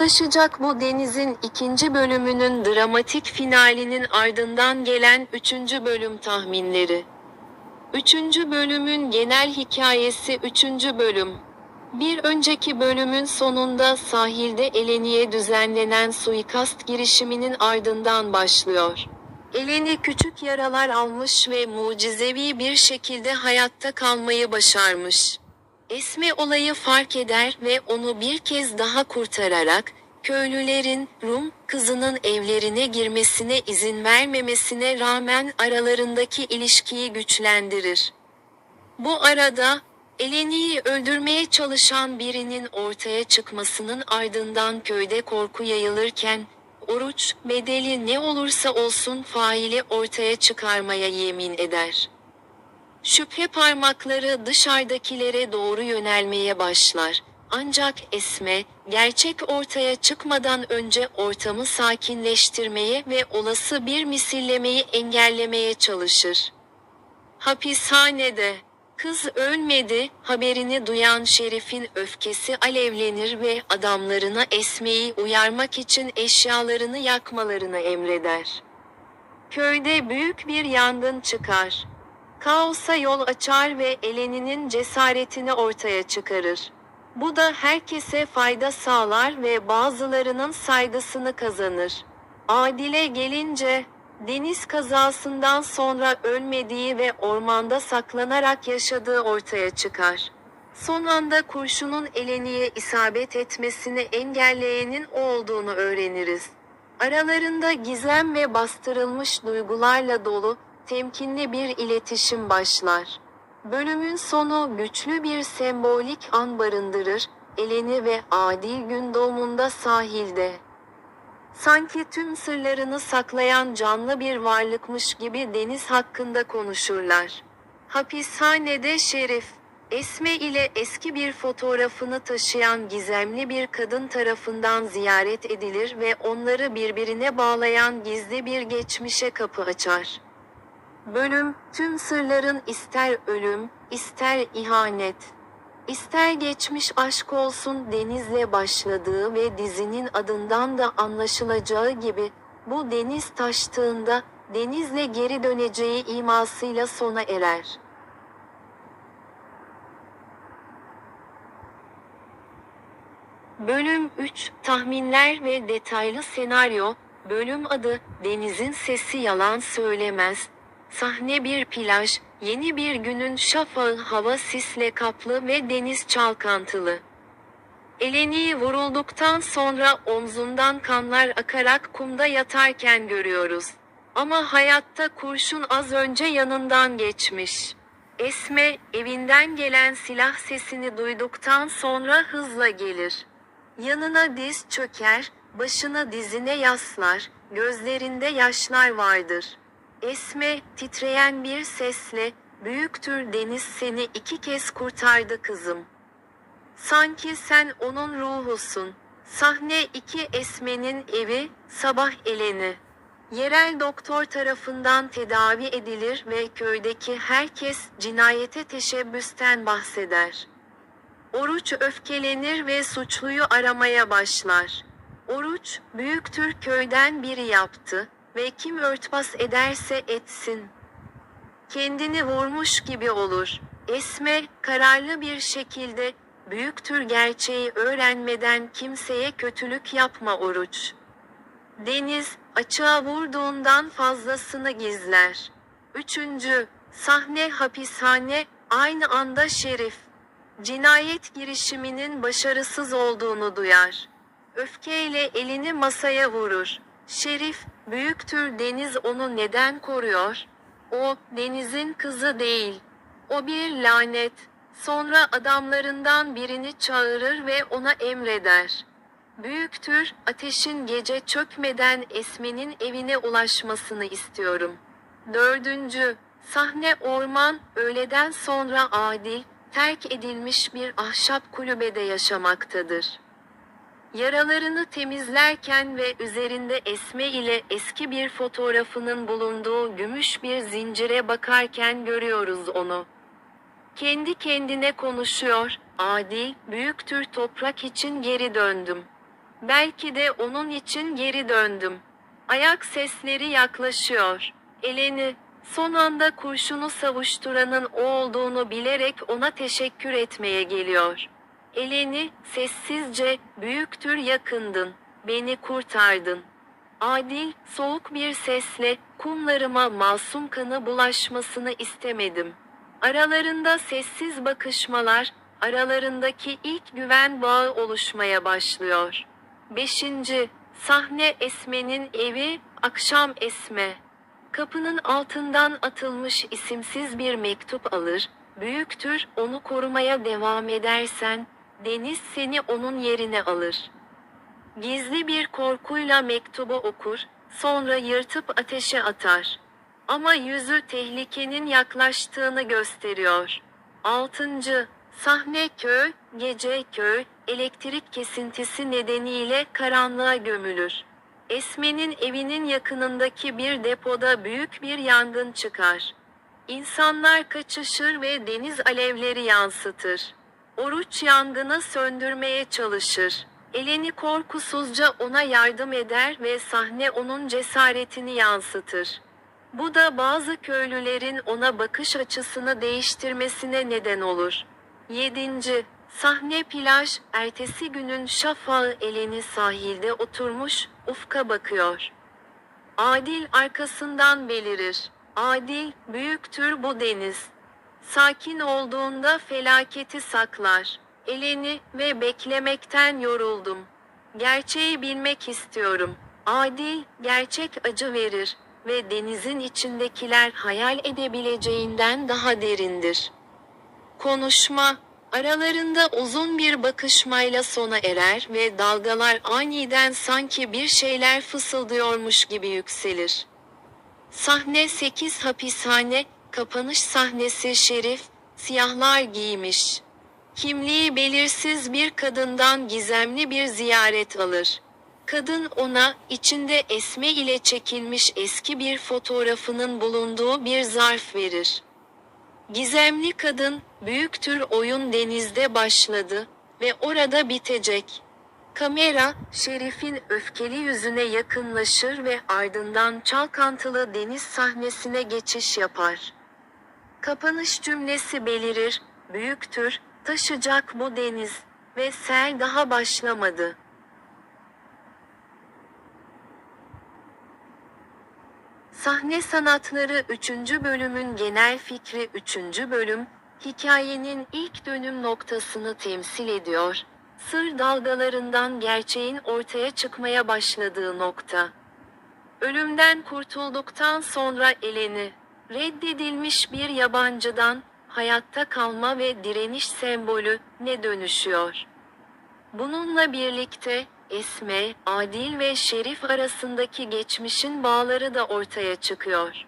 Sataşacak bu denizin ikinci bölümünün dramatik finalinin ardından gelen üçüncü bölüm tahminleri. Üçüncü bölümün genel hikayesi üçüncü bölüm. Bir önceki bölümün sonunda sahilde Eleni'ye düzenlenen suikast girişiminin ardından başlıyor. Eleni küçük yaralar almış ve mucizevi bir şekilde hayatta kalmayı başarmış. Esme olayı fark eder ve onu bir kez daha kurtararak, köylülerin Rum kızının evlerine girmesine izin vermemesine rağmen aralarındaki ilişkiyi güçlendirir. Bu arada, Eleni'yi öldürmeye çalışan birinin ortaya çıkmasının ardından köyde korku yayılırken, Oruç, bedeli ne olursa olsun faili ortaya çıkarmaya yemin eder. Şüphe parmakları dışarıdakilere doğru yönelmeye başlar. Ancak Esme, gerçek ortaya çıkmadan önce ortamı sakinleştirmeye ve olası bir misillemeyi engellemeye çalışır. Hapishanede, kız ölmedi, haberini duyan Şerif'in öfkesi alevlenir ve adamlarına Esme'yi uyarmak için eşyalarını yakmalarını emreder. Köyde büyük bir yangın çıkar. Kaosa yol açar ve Eleni'nin cesaretini ortaya çıkarır. Bu da herkese fayda sağlar ve bazılarının saygısını kazanır. Adile gelince, deniz kazasından sonra ölmediği ve ormanda saklanarak yaşadığı ortaya çıkar. Son anda kurşunun Eleni'ye isabet etmesini engelleyenin o olduğunu öğreniriz. Aralarında gizem ve bastırılmış duygularla dolu, temkinli bir iletişim başlar. Bölümün sonu güçlü bir sembolik an barındırır, Eleni ve Adil gün doğumunda sahilde. Sanki tüm sırlarını saklayan canlı bir varlıkmış gibi deniz hakkında konuşurlar. Hapishanede Şerif, Esme ile eski bir fotoğrafını taşıyan gizemli bir kadın tarafından ziyaret edilir ve onları birbirine bağlayan gizli bir geçmişe kapı açar. Bölüm, tüm sırların ister ölüm, ister ihanet, ister geçmiş aşk olsun denizle başladığı ve dizinin adından da anlaşılacağı gibi, bu deniz taştığında, denizle geri döneceği imasıyla sona erer. Bölüm 3 Tahminler ve detaylı senaryo Bölüm adı Denizin sesi yalan söylemez. Sahne bir plaj, yeni bir günün şafağı hava sisle kaplı ve deniz çalkantılı. Eleni vurulduktan sonra omzundan kanlar akarak kumda yatarken görüyoruz. Ama hayatta kurşun az önce yanından geçmiş. Esme, evinden gelen silah sesini duyduktan sonra hızla gelir. Yanına diz çöker, başını dizine yaslar, gözlerinde yaşlar vardır. Esme, titreyen bir sesle, büyüktür deniz seni iki kez kurtardı kızım. Sanki sen onun ruhusun. Sahne 2 Esme'nin evi, sabah eleni. Yerel doktor tarafından tedavi edilir ve köydeki herkes cinayete teşebbüsten bahseder. Oruç öfkelenir ve suçluyu aramaya başlar. Oruç, büyüktür köyden biri yaptı ve kim örtbas ederse etsin. Kendini vurmuş gibi olur. Esme, kararlı bir şekilde, büyüktür gerçeği öğrenmeden kimseye kötülük yapma oruç. Deniz, açığa vurduğundan fazlasını gizler. Üçüncü, sahne hapishane, aynı anda şerif. Cinayet girişiminin başarısız olduğunu duyar. Öfkeyle elini masaya vurur. Şerif, büyüktür Deniz onu neden koruyor? O, Deniz'in kızı değil. O bir lanet. Sonra adamlarından birini çağırır ve ona emreder. Büyüktür, ateşin gece çökmeden Esme'nin evine ulaşmasını istiyorum. Dördüncü, sahne orman, öğleden sonra adil, terk edilmiş bir ahşap kulübede yaşamaktadır. Yaralarını temizlerken ve üzerinde Esme ile eski bir fotoğrafının bulunduğu gümüş bir zincire bakarken görüyoruz onu. Kendi kendine konuşuyor, adil, büyüktür toprak için geri döndüm. Belki de onun için geri döndüm. Ayak sesleri yaklaşıyor. Eleni, son anda kurşunu savuşturanın o olduğunu bilerek ona teşekkür etmeye geliyor. Eleni, sessizce, büyüktür yakındın, beni kurtardın. Adil, soğuk bir sesle, kumlarıma masum kanı bulaşmasını istemedim. Aralarında sessiz bakışmalar, aralarındaki ilk güven bağı oluşmaya başlıyor. 5. Sahne Esme'nin evi, akşam Esme. Kapının altından atılmış isimsiz bir mektup alır, büyüktür, onu korumaya devam edersen, deniz seni onun yerine alır. Gizli bir korkuyla mektubu okur, sonra yırtıp ateşe atar. Ama yüzü tehlikenin yaklaştığını gösteriyor. 6. Sahne köy, gece köy, elektrik kesintisi nedeniyle karanlığa gömülür. Esme'nin evinin yakınındaki bir depoda büyük bir yangın çıkar. İnsanlar kaçışır ve deniz alevleri yansıtır. Oruç yangını söndürmeye çalışır. Eleni korkusuzca ona yardım eder ve sahne onun cesaretini yansıtır. Bu da bazı köylülerin ona bakış açısını değiştirmesine neden olur. 7. Sahne plaj, ertesi günün şafağı eleni sahilde oturmuş, ufka bakıyor. Adil arkasından belirir. Adil, büyüktür bu deniz. Sakin olduğunda felaketi saklar. Eleni ve beklemekten yoruldum. Gerçeği bilmek istiyorum. Adil, gerçek acı verir ve denizin içindekiler hayal edebileceğinden daha derindir. Konuşma, aralarında uzun bir bakışmayla sona erer ve dalgalar aniden sanki bir şeyler fısıldıyormuş gibi yükselir. Sahne 8 hapishane, kapanış sahnesi Şerif, siyahlar giymiş. Kimliği belirsiz bir kadından gizemli bir ziyaret alır. Kadın ona, içinde Esme ile çekilmiş eski bir fotoğrafının bulunduğu bir zarf verir. Gizemli kadın, büyüktür oyun denizde başladı ve orada bitecek. Kamera, Şerif'in öfkeli yüzüne yakınlaşır ve ardından çalkantılı deniz sahnesine geçiş yapar. Kapanış cümlesi belirir, büyüktür, taşacak bu deniz ve sel daha başlamadı. Sahne sanatları 3. bölümün genel fikri 3. bölüm, hikayenin ilk dönüm noktasını temsil ediyor. Sır dalgalarından gerçeğin ortaya çıkmaya başladığı nokta. Ölümden kurtulduktan sonra eleni, reddedilmiş bir yabancıdan, hayatta kalma ve direniş sembolü, ne dönüşüyor? Bununla birlikte, Esme, Adil ve Şerif arasındaki geçmişin bağları da ortaya çıkıyor.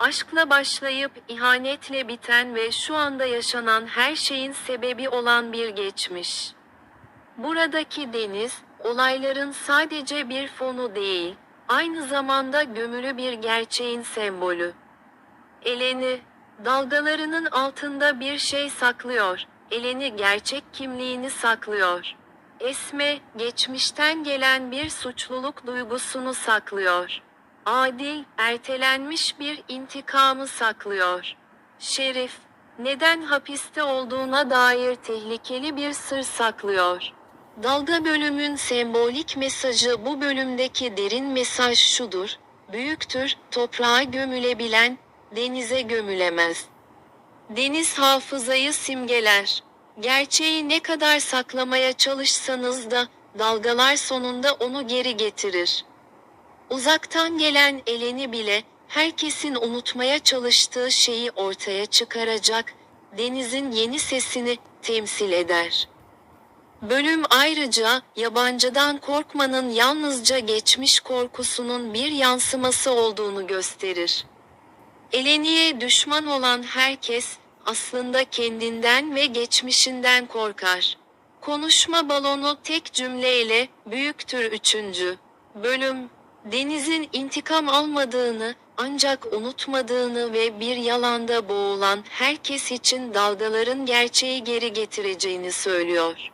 Aşkla başlayıp ihanetle biten ve şu anda yaşanan her şeyin sebebi olan bir geçmiş. Buradaki deniz, olayların sadece bir fonu değil, aynı zamanda gömülü bir gerçeğin sembolü. Eleni, dalgalarının altında bir şey saklıyor, Eleni gerçek kimliğini saklıyor. Esme, geçmişten gelen bir suçluluk duygusunu saklıyor. Adil, ertelenmiş bir intikamı saklıyor. Şerif, neden hapiste olduğuna dair tehlikeli bir sır saklıyor. Dalga bölümün sembolik mesajı bu bölümdeki derin mesaj şudur. Büyüktür, toprağa gömülebilen, denize gömülemez. Deniz hafızayı simgeler. Gerçeği ne kadar saklamaya çalışsanız da, dalgalar sonunda onu geri getirir. Uzaktan gelen eleni bile, herkesin unutmaya çalıştığı şeyi ortaya çıkaracak, denizin yeni sesini temsil eder. Bölüm ayrıca, yabancıdan korkmanın yalnızca geçmiş korkusunun bir yansıması olduğunu gösterir. Eleni'ye düşman olan herkes, aslında kendinden ve geçmişinden korkar. Konuşma balonu tek cümleyle, büyüktür üçüncü. Bölüm, denizin intikam almadığını, ancak unutmadığını ve bir yalanda boğulan herkes için dalgaların gerçeği geri getireceğini söylüyor.